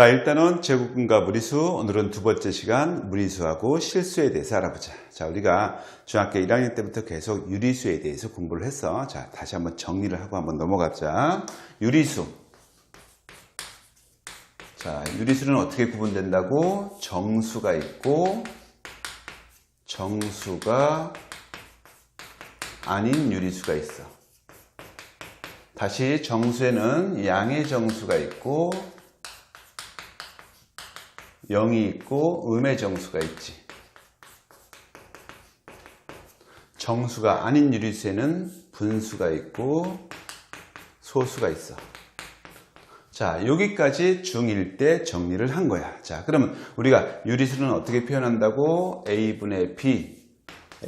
자, 일단은 제곱근과 무리수, 오늘은 두 번째 시간 무리수하고 실수에 대해서 알아보자. 자, 우리가 중학교 1학년 때부터 계속 유리수에 대해서 공부를 했어. 자, 다시 한번 정리를 하고 한번 넘어가자. 유리수. 자, 유리수는 어떻게 구분된다고? 정수가 있고, 정수가 아닌 유리수가 있어. 다시 정수에는 양의 정수가 있고, 0이 있고 음의 정수가 있지. 정수가 아닌 유리수에는 분수가 있고 소수가 있어. 자, 여기까지 중1 때 정리를 한 거야. 자, 그러면 우리가 유리수는 어떻게 표현한다고? a분의 b.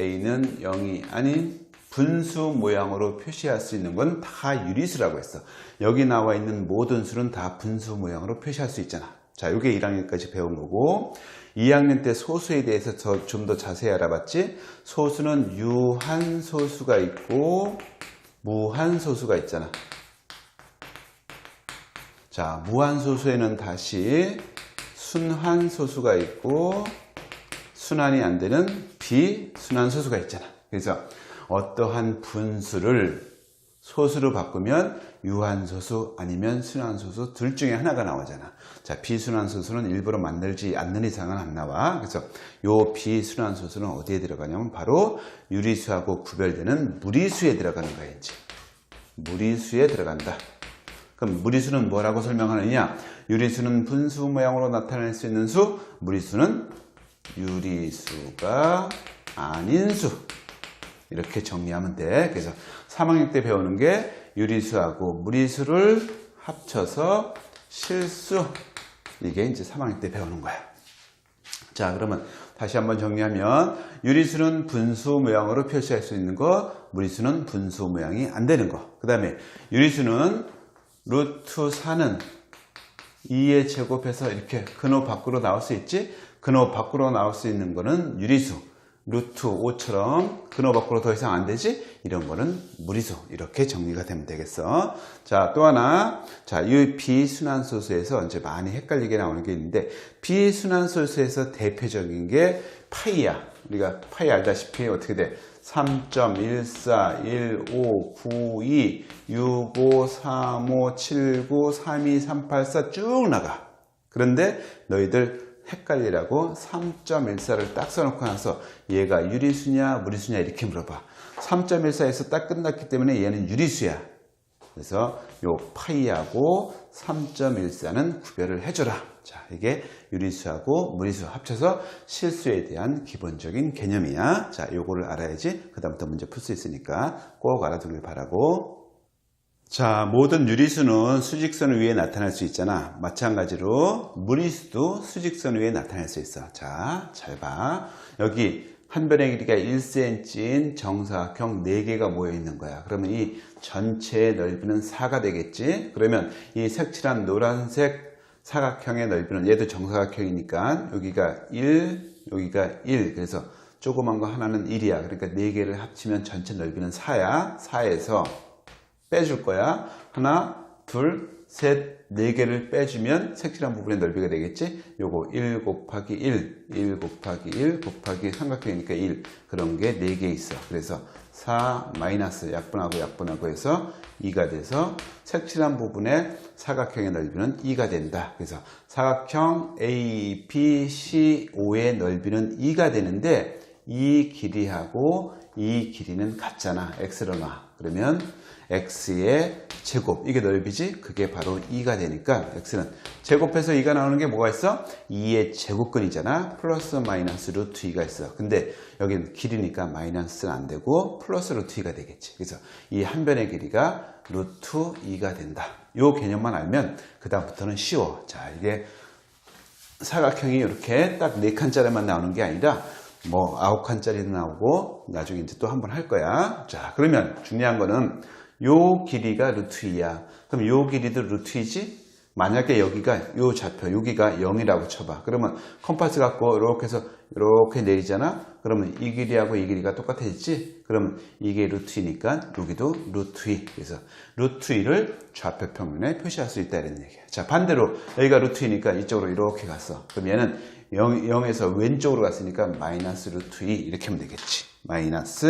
a는 0이 아닌 분수 모양으로 표시할 수 있는 건 다 유리수라고 했어. 여기 나와 있는 모든 수는 다 분수 모양으로 표시할 수 있잖아. 자, 이게 1학년까지 배운 거고 2학년 때 소수에 대해서 좀 더 자세히 알아봤지? 소수는 유한 소수가 있고 무한 소수가 있잖아. 자, 무한 소수에는 다시 순한 소수가 있고 순환이 안 되는 비순환 소수가 있잖아. 그래서 어떠한 분수를 소수로 바꾸면 유한소수 아니면 순환소수 둘 중에 하나가 나오잖아. 자, 비순환소수는 일부러 만들지 않는 이상은 안 나와. 그래서 요 비순환소수는 어디에 들어가냐면 바로 유리수하고 구별되는 무리수에 들어가는 거야, 이제. 무리수에 들어간다. 그럼 무리수는 뭐라고 설명하느냐? 유리수는 분수 모양으로 나타낼 수 있는 수, 무리수는 유리수가 아닌 수. 이렇게 정리하면 돼. 그래서 3학년 때 배우는 게 유리수하고 무리수를 합쳐서 실수. 이게 이제 3학년 때 배우는 거야. 자, 그러면 다시 한번 정리하면 유리수는 분수 모양으로 표시할 수 있는 거, 무리수는 분수 모양이 안 되는 거. 그 다음에 유리수는 루트 4는 2의 제곱해서 이렇게 근호 밖으로 나올 수 있지? 근호 밖으로 나올 수 있는 거는 유리수. 루트 5처럼 근호 밖으로 더 이상 안 되지? 이런 거는 무리수. 이렇게 정리가 되면 되겠어. 자, 또 하나. 자, 이 비순환소수에서 이제 많이 헷갈리게 나오는 게 있는데, 비순환소수에서 대표적인 게 파이야. 우리가 파이 알다시피 어떻게 돼? 3.14, 15, 92, 65, 35, 79, 32, 384쭉 나가. 그런데 너희들 헷갈리라고 3.14를 딱 써놓고 나서 얘가 유리수냐 무리수냐 이렇게 물어봐. 3.14에서 딱 끝났기 때문에 얘는 유리수야. 그래서 요 파이하고 3.14는 구별을 해줘라. 자, 이게 유리수하고 무리수 합쳐서 실수에 대한 기본적인 개념이야. 자, 요거를 알아야지 그 다음부터 문제 풀 수 있으니까 꼭 알아두길 바라고 자, 모든 유리수는 수직선 위에 나타날 수 있잖아. 마찬가지로 무리수도 수직선 위에 나타날 수 있어. 자, 잘 봐. 여기 한 변의 길이가 1cm인 정사각형 4개가 모여 있는 거야. 그러면 이 전체의 넓이는 4가 되겠지? 그러면 이 색칠한 노란색 사각형의 넓이는 얘도 정사각형이니까 여기가 1, 여기가 1. 그래서 조그만 거 하나는 1이야. 그러니까 4개를 합치면 전체 넓이는 4야. 4에서 빼줄 거야. 하나, 둘, 셋, 네 개를 빼주면 색칠한 부분의 넓이가 되겠지? 요거 1 곱하기 1, 1 곱하기 1 곱하기 삼각형이니까 1 그런 게 네 개 있어. 그래서 4 마이너스 약분하고 약분하고 해서 2가 돼서 색칠한 부분의 사각형의 넓이는 2가 된다. 그래서 사각형 A, B, C, O의 넓이는 2가 되는데 이 길이하고 이 길이는 같잖아. X로 놔. 그러면 x의 제곱. 이게 넓이지? 그게 바로 2가 되니까 x는 제곱해서 2가 나오는 게 뭐가 있어? 2의 제곱근이잖아. 플러스 마이너스 루트 2가 있어. 근데 여기는 길이니까 마이너스는 안 되고 플러스 루트 2가 되겠지. 그래서 이 한 변의 길이가 루트 2가 된다. 요 개념만 알면 그 다음부터는 쉬워. 자 이게 사각형이 이렇게 딱 4칸짜리만 나오는 게 아니라 뭐 9칸짜리도 나오고 나중에 이제 또 한 번 할 거야. 자 그러면 중요한 거는 요 길이가 루트 2야. 그럼 요 길이도 루트 2지? 만약에 여기가 요 좌표 여기가 0이라고 쳐봐. 그러면 컴파스 갖고 이렇게 해서 이렇게 내리잖아? 그러면 이 길이하고 이 길이가 똑같아졌지? 그러면 이게 루트 2니까 여기도 루트 2 그래서 루트 2를 좌표 평면에 표시할 수 있다 이런 얘기야. 자 반대로 여기가 루트 2니까 이쪽으로 이렇게 갔어. 그럼 얘는 0, 0에서 왼쪽으로 갔으니까 마이너스 루트 2 이렇게 하면 되겠지. 마이너스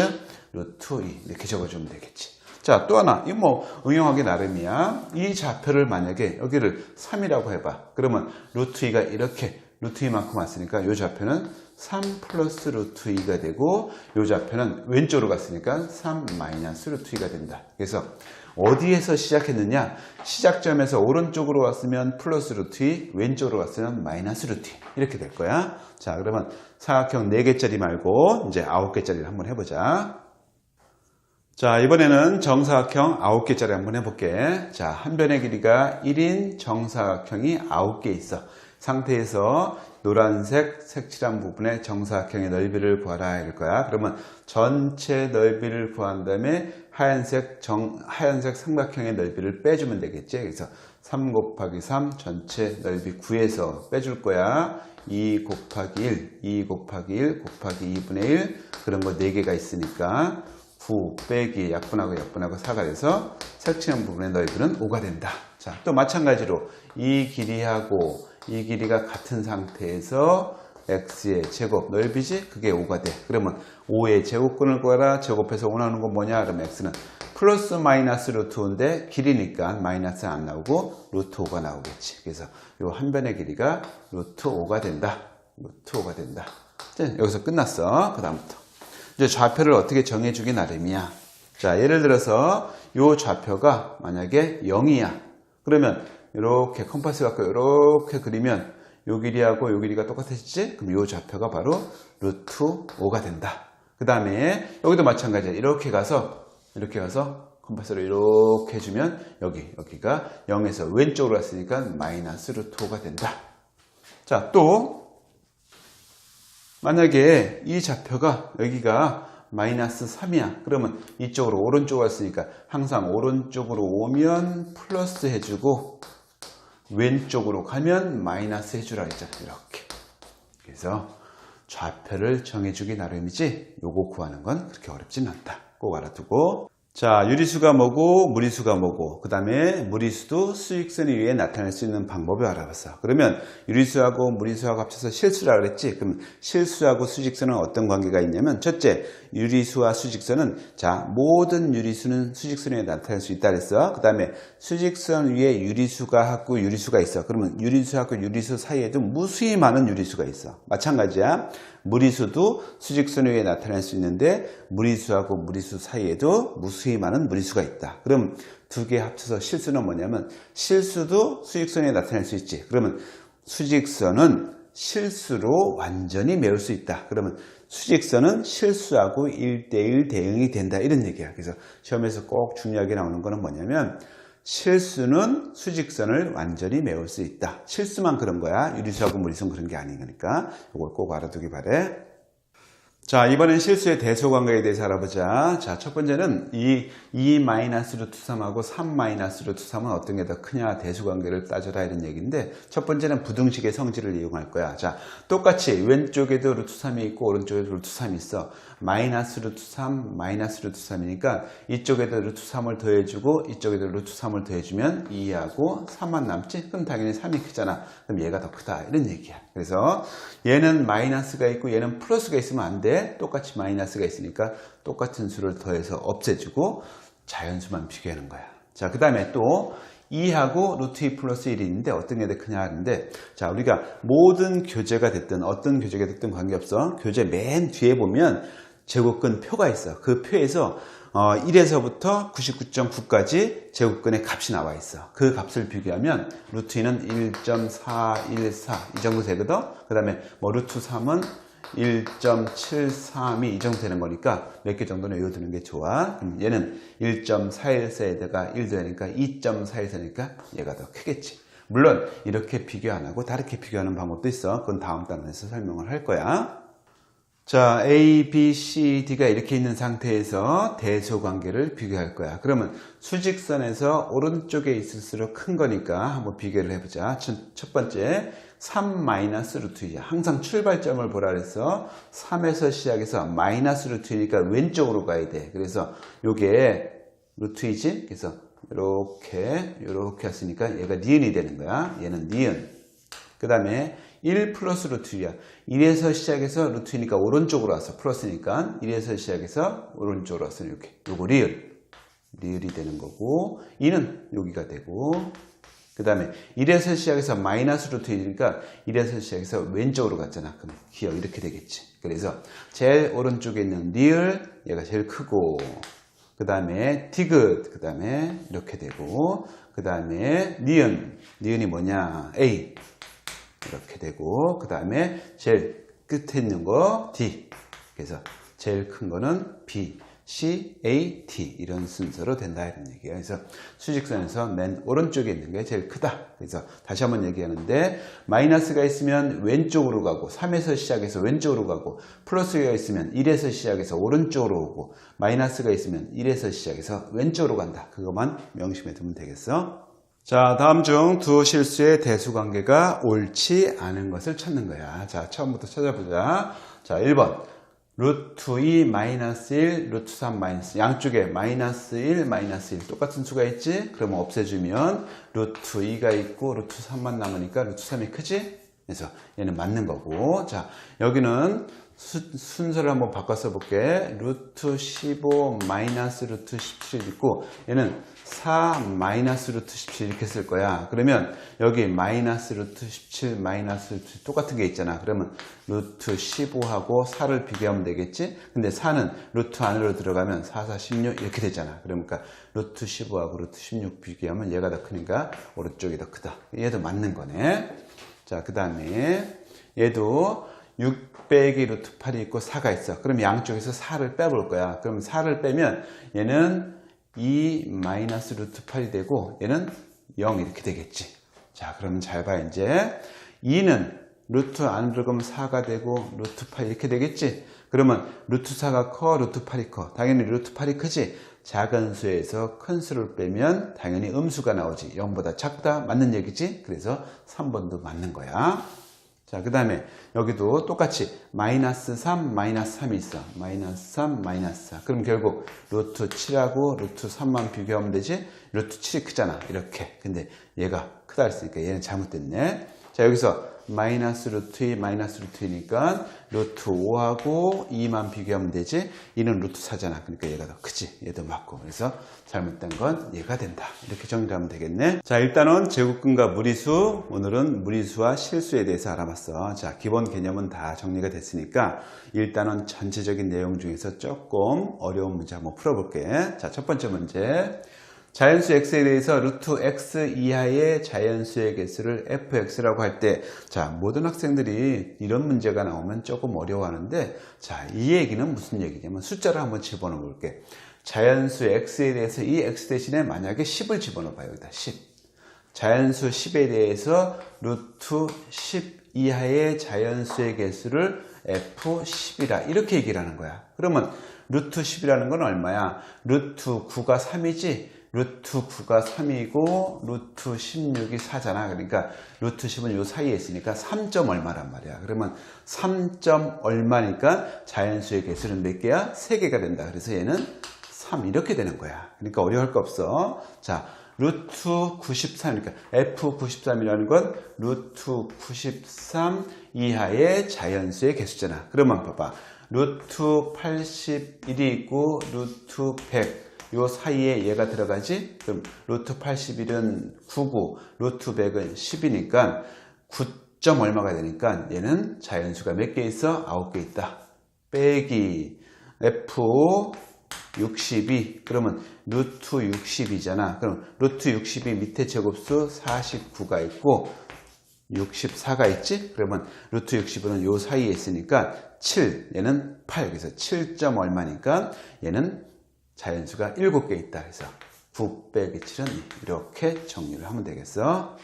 루트 2 이렇게 적어주면 되겠지 자, 또 하나. 이거 뭐 응용하기 나름이야. 이 좌표를 만약에 여기를 3이라고 해봐. 그러면 루트 2가 이렇게 루트 2만큼 왔으니까 이 좌표는 3 플러스 루트 2가 되고 이 좌표는 왼쪽으로 갔으니까 3 마이너스 루트 2가 된다. 그래서 어디에서 시작했느냐? 시작점에서 오른쪽으로 왔으면 플러스 루트 2, 왼쪽으로 왔으면 마이너스 루트 2. 이렇게 될 거야. 자, 그러면 사각형 4개짜리 말고 이제 9개짜리를 한번 해보자. 자, 이번에는 정사각형 9개짜리 한번 해볼게. 자, 한 변의 길이가 1인 정사각형이 9개 있어. 상태에서 노란색 색칠한 부분의 정사각형의 넓이를 구하라 이럴 거야. 그러면 전체 넓이를 구한 다음에 하얀색 정, 하얀색 삼각형의 넓이를 빼주면 되겠지. 그래서 3 곱하기 3 전체 넓이 9에서 빼줄 거야. 2 곱하기 1, 2 곱하기 1 곱하기 2분의 1 그런 거 4개가 있으니까 9 빼기 약분하고 약분하고 4가 돼서 색칠한 부분의 넓이는 5가 된다. 자, 또 마찬가지로 이 길이하고 이 길이가 같은 상태에서 x의 제곱 넓이지 그게 5가 돼. 그러면 5의 제곱근을 구하라. 제곱해서 5 나오는 건 뭐냐? 그러면 x는 플러스 마이너스 루트 5인데 길이니까 마이너스 안 나오고 루트 5가 나오겠지. 그래서 이 한 변의 길이가 루트 5가 된다. 루트 5가 된다. 자, 여기서 끝났어. 그 다음부터. 이제 좌표를 어떻게 정해주기 나름이야. 자, 예를 들어서 이 좌표가 만약에 0이야. 그러면 이렇게 컴파스 갖고 이렇게 그리면 요 길이하고 요 길이가 똑같아지지? 그럼 이 좌표가 바로 루트 5가 된다. 그 다음에 여기도 마찬가지야. 이렇게 가서 이렇게 가서 컴파스를 이렇게 해주면 여기 여기가 0에서 왼쪽으로 갔으니까 마이너스 루트 5가 된다. 자, 또 만약에 이 좌표가 여기가 마이너스 3이야. 그러면 이쪽으로 오른쪽으로 왔으니까 항상 오른쪽으로 오면 플러스 해주고 왼쪽으로 가면 마이너스 해주라 했잖아. 이렇게. 그래서 좌표를 정해주기 나름이지 요거 구하는 건 그렇게 어렵진 않다. 꼭 알아두고 자, 유리수가 뭐고 무리수가 뭐고 그 다음에 무리수도 수직선 위에 나타낼 수 있는 방법을 알아봤어. 그러면 유리수하고 무리수하고 합쳐서 실수라 그랬지? 그럼 실수하고 수직선은 어떤 관계가 있냐면 첫째, 유리수와 수직선은 자, 모든 유리수는 수직선 위에 나타낼 수 있다 그랬어. 그 다음에 수직선 위에 유리수가 하고 유리수가 있어. 그러면 유리수하고 유리수 사이에도 무수히 많은 유리수가 있어. 마찬가지야. 무리수도 수직선 위에 나타날 수 있는데 무리수하고 무리수 사이에도 무수 히 많은 무리수가 있다. 그럼 두 개 합쳐서 실수는 뭐냐면 실수도 수직선 위에 나타낼 수 있지. 그러면 수직선은 실수로 완전히 메울 수 있다. 그러면 수직선은 실수하고 1대1 대응이 된다. 이런 얘기야. 그래서 시험에서 꼭 중요하게 나오는 거는 뭐냐면 실수는 수직선을 완전히 메울 수 있다. 실수만 그런 거야. 유리수하고 무리수는 그런 게 아니니까 이걸 꼭 알아두기 바래. 자, 이번엔 실수의 대소 관계에 대해서 알아보자. 자, 첫 번째는 이2 마이너스 루트 3하고 3 마이너스 루트 3은 어떤 게 더 크냐 대소 관계를 따져라 이런 얘기인데 첫 번째는 부등식의 성질을 이용할 거야. 자, 똑같이 왼쪽에도 루트 3이 있고 오른쪽에도 루트 3이 있어. 마이너스 루트 3, 마이너스 루트 3이니까 이쪽에도 루트 3을 더해주고 이쪽에도 루트 3을 더해주면 2하고 3만 남지? 그럼 당연히 3이 크잖아. 그럼 얘가 더 크다. 이런 얘기야. 그래서 얘는 마이너스가 있고 얘는 플러스가 있으면 안 돼. 똑같이 마이너스가 있으니까 똑같은 수를 더해서 없애주고 자연수만 비교하는 거야. 자, 그 다음에 또 2하고 루트 2 플러스 1이 있는데 어떤 게 더 크냐 하는데 자 우리가 모든 교재가 됐든 어떤 교재가 됐든 관계없어. 교재 맨 뒤에 보면 제곱근 표가 있어. 그 표에서 어, 1에서부터 99.9까지 제곱근의 값이 나와 있어. 그 값을 비교하면 루트 2는 1.414 이 정도 되거든? 그 다음에 뭐 루트 3은 1.732 이 정도 되는 거니까 몇 개 정도는 외워두는 게 좋아. 그럼 얘는 1.414에다가 1 더하니까 2.414니까 얘가 더 크겠지. 물론 이렇게 비교 안 하고 다르게 비교하는 방법도 있어. 그건 다음 단원에서 설명을 할 거야. 자, A, B, C, D가 이렇게 있는 상태에서 대소 관계를 비교할 거야. 그러면 수직선에서 오른쪽에 있을수록 큰 거니까 한번 비교를 해보자. 첫, 첫 번째, 3 마이너스 루트 2. 항상 출발점을 보라 그래서 3에서 시작해서 마이너스 루트 2니까 왼쪽으로 가야 돼. 그래서 요게 루트 2지? 그래서 이렇게, 이렇게 했으니까 얘가 니은이 되는 거야. 얘는 니은. 그 다음에 1 플러스 루트 2야. 1에서 시작해서 루트니까 오른쪽으로 왔어. 플러스니까 1에서 시작해서 오른쪽으로 왔어. 이렇게. 요거 리을. 리을이 되는 거고 2는 여기가 되고 그 다음에 1에서 시작해서 마이너스 루트 1이니까 1에서 시작해서 왼쪽으로 갔잖아. 그럼 기억 이렇게 되겠지. 그래서 제일 오른쪽에 있는 리을 얘가 제일 크고 그 다음에 디귿 그 다음에 이렇게 되고 그 다음에 니은. 니은이 뭐냐? A. 이렇게 되고 그 다음에 제일 끝에 있는 거 D. 그래서 제일 큰 거는 B, C, A, T 이런 순서로 된다 이런 얘기예요. 그래서 수직선에서 맨 오른쪽에 있는 게 제일 크다. 그래서 다시 한번 얘기하는데 마이너스가 있으면 왼쪽으로 가고 3에서 시작해서 왼쪽으로 가고 플러스가 있으면 1에서 시작해서 오른쪽으로 오고 마이너스가 있으면 1에서 시작해서 왼쪽으로 간다. 그것만 명심해 두면 되겠어. 자, 다음 중 두 실수의 대수 관계가 옳지 않은 것을 찾는 거야. 자, 처음부터 찾아보자. 자, 1번. 루트 2 마이너스 1, 루트 3 마이너스 양쪽에 마이너스 1, 마이너스 1 똑같은 수가 있지? 그러면 없애주면 루트 2가 있고 루트 3만 남으니까 루트 3이 크지? 그래서 얘는 맞는 거고 자 여기는 수- 순서를 한번 바꿔 써볼게. 루트 15 마이너스 루트 17 있고 얘는 4 마이너스 루트 17 이렇게 쓸 거야. 그러면 여기 마이너스 루트 17 마이너스 루트 똑같은 게 있잖아. 그러면 루트 15하고 4를 비교하면 되겠지? 근데 4는 루트 안으로 들어가면 4, 4, 16 이렇게 되잖아. 그러니까 루트 15하고 루트 16 비교하면 얘가 더 크니까 오른쪽이 더 크다. 얘도 맞는 거네. 자, 그 다음에 얘도 6 빼기 루트 8이 있고 4가 있어. 그럼 양쪽에서 4를 빼볼 거야. 그럼 4를 빼면 얘는 2 마이너스 루트 8이 되고 얘는 0 이렇게 되겠지. 자, 그러면 잘 봐, 이제. 2는 루트 안 들어가면 4가 되고 루트 8 이렇게 되겠지. 그러면 루트 4가 커, 루트 8이 커. 당연히 루트 8이 크지. 작은 수에서 큰 수를 빼면 당연히 음수가 나오지. 0보다 작다. 맞는 얘기지. 그래서 3번도 맞는 거야. 자, 그 다음에 여기도 똑같이 마이너스 3, 마이너스 3이 있어. 마이너스 3, 마이너스 4. 그럼 결국 루트 7하고 루트 3만 비교하면 되지? 루트 7이 크잖아. 이렇게. 근데 얘가 크다 했으니까 얘는 잘못됐네. 자, 여기서 마이너스 루트 2, 마이너스 루트 2니까 루트 5하고 2만 비교하면 되지? 이는 루트 4잖아. 그러니까 얘가 더 크지. 얘도 맞고. 그래서 잘못된 건 얘가 된다. 이렇게 정리하면 되겠네. 자, 일단은 제곱근과 무리수. 오늘은 무리수와 실수에 대해서 알아봤어. 자, 기본 개념은 다 정리가 됐으니까 일단은 전체적인 내용 중에서 조금 어려운 문제 한번 풀어볼게. 자, 첫 번째 문제. 자연수 x에 대해서 루트 x 이하의 자연수의 개수를 fx라고 할 때, 자, 모든 학생들이 이런 문제가 나오면 조금 어려워하는데, 자, 이 얘기는 무슨 얘기냐면 숫자를 한번 집어넣어 볼게. 자연수 x에 대해서 이 x 대신에 만약에 10을 집어넣어 봐요. 여기다 10. 자연수 10에 대해서 루트 10 이하의 자연수의 개수를 f10이라 이렇게 얘기를 하는 거야. 그러면 루트 10이라는 건 얼마야? 루트 9가 3이지? 루트 9가 3이고 루트 16이 4잖아. 그러니까 루트 10은 요 사이에 있으니까 3점 얼마란 말이야. 그러면 3점 얼마니까 자연수의 개수는 몇 개야? 3개가 된다. 그래서 얘는 3 이렇게 되는 거야. 그러니까 어려울 거 없어. 자, 루트 93이니까 F93이라는 건 루트 93 이하의 자연수의 개수잖아. 그러면 봐봐. 루트 81이 있고 루트 100. 요 사이에 얘가 들어가지? 그럼 루트 81은 9고 루트 100은 10이니까 9점 얼마가 되니까 얘는 자연수가 몇 개 있어? 9개 있다. 빼기 F 62 그러면 루트 60이잖아 그럼 루트 60이 밑에 제곱수 49가 있고 64가 있지 그러면 루트 60은 요 사이에 있으니까 7 얘는 8 그래서 7점 얼마니까 얘는 자연수가 7개 있다 그래서 9 빼기 7은 이렇게 정리를 하면 되겠어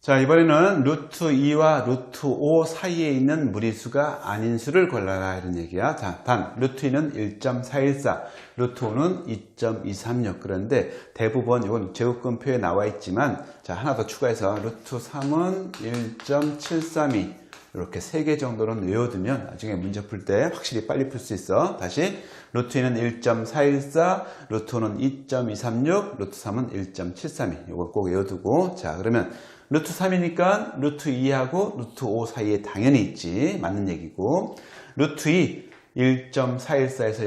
자, 이번에는 루트 2와 루트 5 사이에 있는 무리수가 아닌 수를 골라라 이런 얘기야. 자, 단 루트 2는 1.414, 루트 5는 2.236. 그런데 대부분 이건 제곱근표에 나와 있지만 자, 하나 더 추가해서 루트 3은 1.732 이렇게 세개 정도는 외워두면 나중에 문제 풀 때 확실히 빨리 풀 수 있어. 다시 루트 2는 1.414, 루트 5는 2.236, 루트 3은 1.732. 이걸 꼭 외워두고 자 그러면 루트 3이니까 루트 2하고 루트 5 사이에 당연히 있지. 맞는 얘기고 루트 2 1.414에서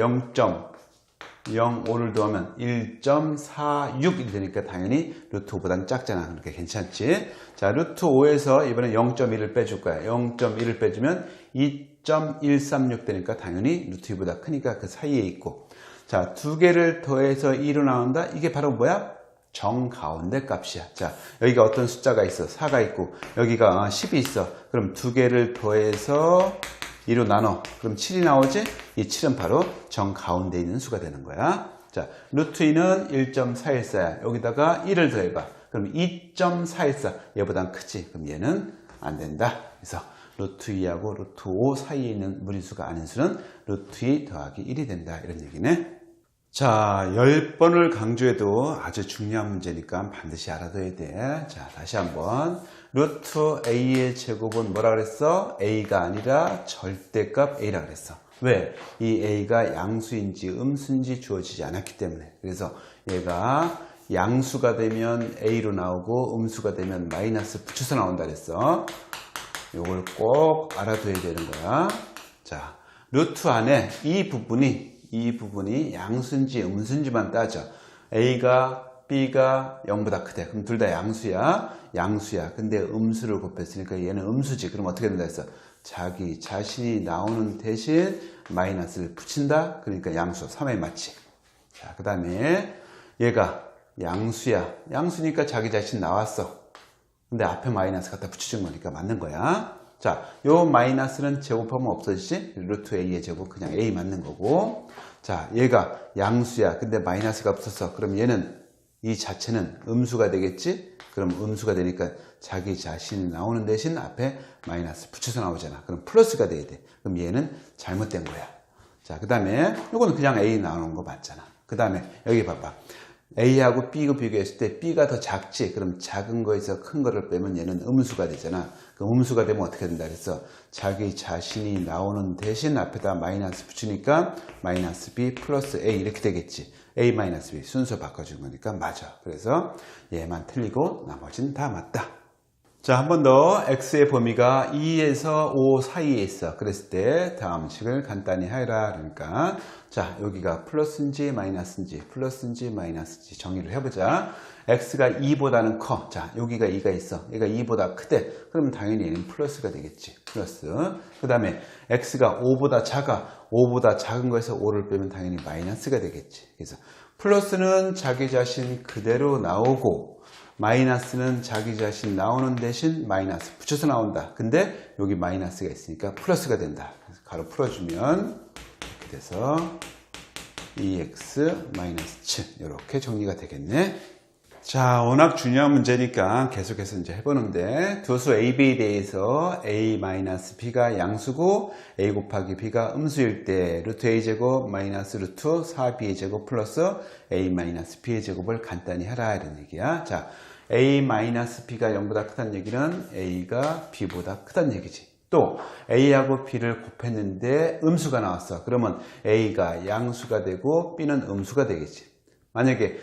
0.05를 더하면 1.46이 되니까 당연히 루트 5보다는 작잖아. 그러니까 괜찮지. 자, 루트 5에서 이번에 0.1을 빼줄 거야. 0.1을 빼주면 2.136 되니까 당연히 루트 2보다 크니까 그 사이에 있고. 자, 두 개를 더해서 2로 나온다? 이게 바로 뭐야? 정가운데 값이야. 자, 여기가 어떤 숫자가 있어? 4가 있고, 여기가 10이 있어. 그럼 두 개를 더해서 2로 나눠. 그럼 7이 나오지? 이 7은 바로 정 가운데 있는 수가 되는 거야. 자, 루트 2는 1.414야. 여기다가 1을 더해봐. 그럼 2.414. 얘보단 크지? 그럼 얘는 안 된다. 그래서 루트 2하고 루트 5 사이에 있는 무리수가 아닌 수는 루트 2 더하기 1이 된다. 이런 얘기네. 자, 10번을 강조해도 아주 중요한 문제니까 반드시 알아둬야 돼. 자, 다시 한번. 루트 A의 제곱은 뭐라 그랬어? A가 아니라 절대값 A라 그랬어. 왜? 이 A가 양수인지 음수인지 주어지지 않았기 때문에. 그래서 얘가 양수가 되면 A로 나오고 음수가 되면 마이너스 붙여서 나온다 그랬어. 이걸 꼭 알아둬야 되는 거야. 자, 루트 안에 이 부분이 이 부분이 양수인지 음수인지만 따져. A가 B가 0보다 크대. 그럼 둘 다 양수야. 양수야. 근데 음수를 곱했으니까 얘는 음수지. 그럼 어떻게 된다 했어? 자기 자신이 나오는 대신 마이너스를 붙인다. 그러니까 양수 3에 맞지. 자, 그 다음에 얘가 양수야. 양수니까 자기 자신 나왔어. 근데 앞에 마이너스 갖다 붙여준 거니까 맞는 거야. 자, 요 마이너스는 제곱하면 없어지지? 루트 A의 제곱 그냥 A 맞는 거고. 자, 얘가 양수야. 근데 마이너스가 없었어. 그럼 얘는 이 자체는 음수가 되겠지? 그럼 음수가 되니까 자기 자신이 나오는 대신 앞에 마이너스 붙여서 나오잖아. 그럼 플러스가 돼야 돼. 그럼 얘는 잘못된 거야. 자, 그 다음에 요거는 그냥 A 나오는 거 맞잖아. 그 다음에 여기 봐봐. A하고 B가 비교했을 때 B가 더 작지? 그럼 작은 거에서 큰 거를 빼면 얘는 음수가 되잖아. 그 음수가 되면 어떻게 된다 그랬어? 자기 자신이 나오는 대신 앞에다 마이너스 붙이니까 마이너스 B 플러스 A 이렇게 되겠지. A 마이너스 B 순서 바꿔준 거니까 맞아. 그래서 얘만 틀리고 나머지는 다 맞다. 자, 한 번 더 x의 범위가 2에서 5 사이에 있어. 그랬을 때 다음 식을 간단히 하라. 그러니까 자, 여기가 플러스인지 마이너스인지 플러스인지 마이너스인지 정의를 해보자. x가 2보다는 커. 자, 여기가 2가 있어. 얘가 2보다 크대. 그러면 당연히 얘는 플러스가 되겠지. 플러스. 그 다음에 x가 5보다 작아. 5보다 작은 거에서 5를 빼면 당연히 마이너스가 되겠지. 그래서 플러스는 자기 자신 그대로 나오고 마이너스는 자기 자신 나오는 대신 마이너스 붙여서 나온다. 근데 여기 마이너스가 있으니까 플러스가 된다. 그래서 가로 풀어주면 이렇게 돼서 2x 마이너스 7 이렇게 정리가 되겠네. 자, 워낙 중요한 문제니까 계속해서 이제 해보는데 두수 AB에 대해서 A-B가 양수고 A 곱하기 B가 음수일 때 루트 A제곱 마이너스 루트 4B의 제곱 플러스 A-B의 제곱을 간단히 하라 이런 얘기야. 자, A-B가 0보다 크다는 얘기는 A가 B보다 크다는 얘기지. 또 A하고 B를 곱했는데 음수가 나왔어. 그러면 A가 양수가 되고 B는 음수가 되겠지. 만약에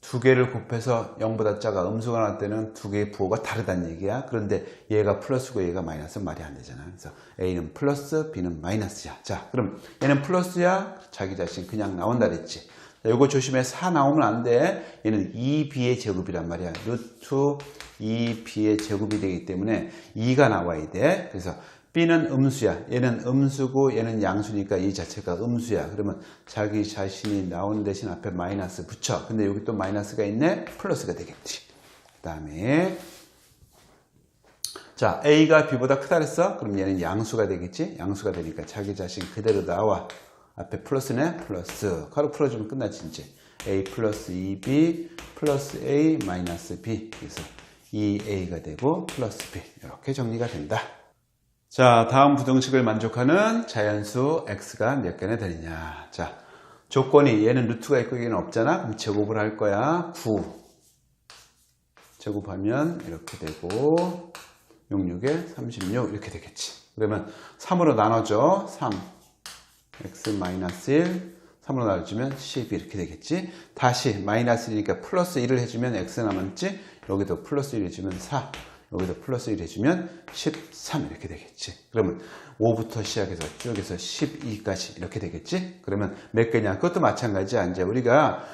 두 개를 곱해서 0보다 작아 음수가 나올 때는 두 개의 부호가 다르다는 얘기야. 그런데 얘가 플러스고 얘가 마이너스 말이 안 되잖아. 그래서 A는 플러스, B는 마이너스야. 자, 그럼 얘는 플러스야? 자기 자신 그냥 나온다 그랬지. 자, 요거 조심해. 4 나오면 안 돼. 얘는 2B의 제곱이란 말이야. 루트 2B의 제곱이 되기 때문에 2가 나와야 돼. 그래서 B는 음수야. 얘는 음수고 얘는 양수니까 이 자체가 음수야. 그러면 자기 자신이 나오는 대신 앞에 마이너스 붙여. 근데 여기 또 마이너스가 있네. 플러스가 되겠지. 그 다음에 자 A가 B보다 크다 그랬어? 그럼 얘는 양수가 되겠지? 양수가 되니까 자기 자신 그대로 나와. 앞에 플러스네? 플러스. 가로 풀어주면 끝나지 이제. A 플러스 2B 플러스 A 마이너스 B. 그래서 2a가 되고 플러스 b 이렇게 정리가 된다. 자, 다음 부등식을 만족하는 자연수 x가 몇 개나 되느냐. 자, 조건이 얘는 루트가 있고 얘는 없잖아. 그럼 제곱을 할 거야. 9. 제곱하면 이렇게 되고 6, 6에 36 이렇게 되겠지. 그러면 3으로 나눠줘. 3. X-1 3으로 나눠주면 12 이렇게 되겠지. 다시 마이너스 1이니까 플러스 1을 해주면 x 남았지. 여기도 플러스 1 해주면 4. 여기도 플러스 1 해주면 13 이렇게 되겠지. 그러면 5부터 시작해서 쭉 해서 12까지 이렇게 되겠지. 그러면 몇 개냐? 그것도 마찬가지야. 이제 우리가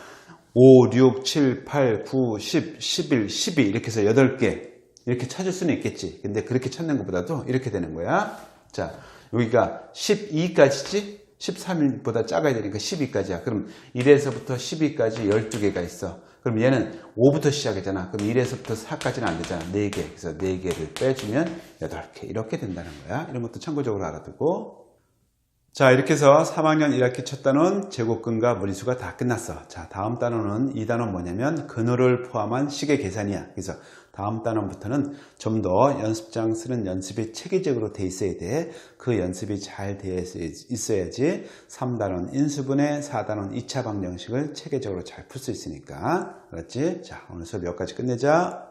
5, 6, 7, 8, 9, 10, 11, 12 이렇게 해서 8개 이렇게 찾을 수는 있겠지. 근데 그렇게 찾는 것보다도 이렇게 되는 거야. 자, 여기가 12까지지? 13보다 작아야 되니까 12까지야. 그럼 1에서부터 12까지 12개가 있어. 그럼 얘는 5부터 시작이잖아. 그럼 1에서부터 4까지는 안 되잖아. 4개. 그래서 4개를 빼주면 8개. 이렇게 된다는 거야. 이런 것도 참고적으로 알아두고. 자, 이렇게 해서 3학년 1학기 첫 단원 제곱근과 무리수가 다 끝났어. 자, 다음 단원은 이 단원 뭐냐면 근호를 포함한 시계 계산이야. 그래서 다음 단원부터는 좀 더 연습장 쓰는 연습이 체계적으로 돼 있어야 돼. 그 연습이 잘 되어 있어야지 3단원 인수분해 4단원 2차 방정식을 체계적으로 잘 풀 수 있으니까. 알았지? 자, 오늘 수업 여기까지 끝내자.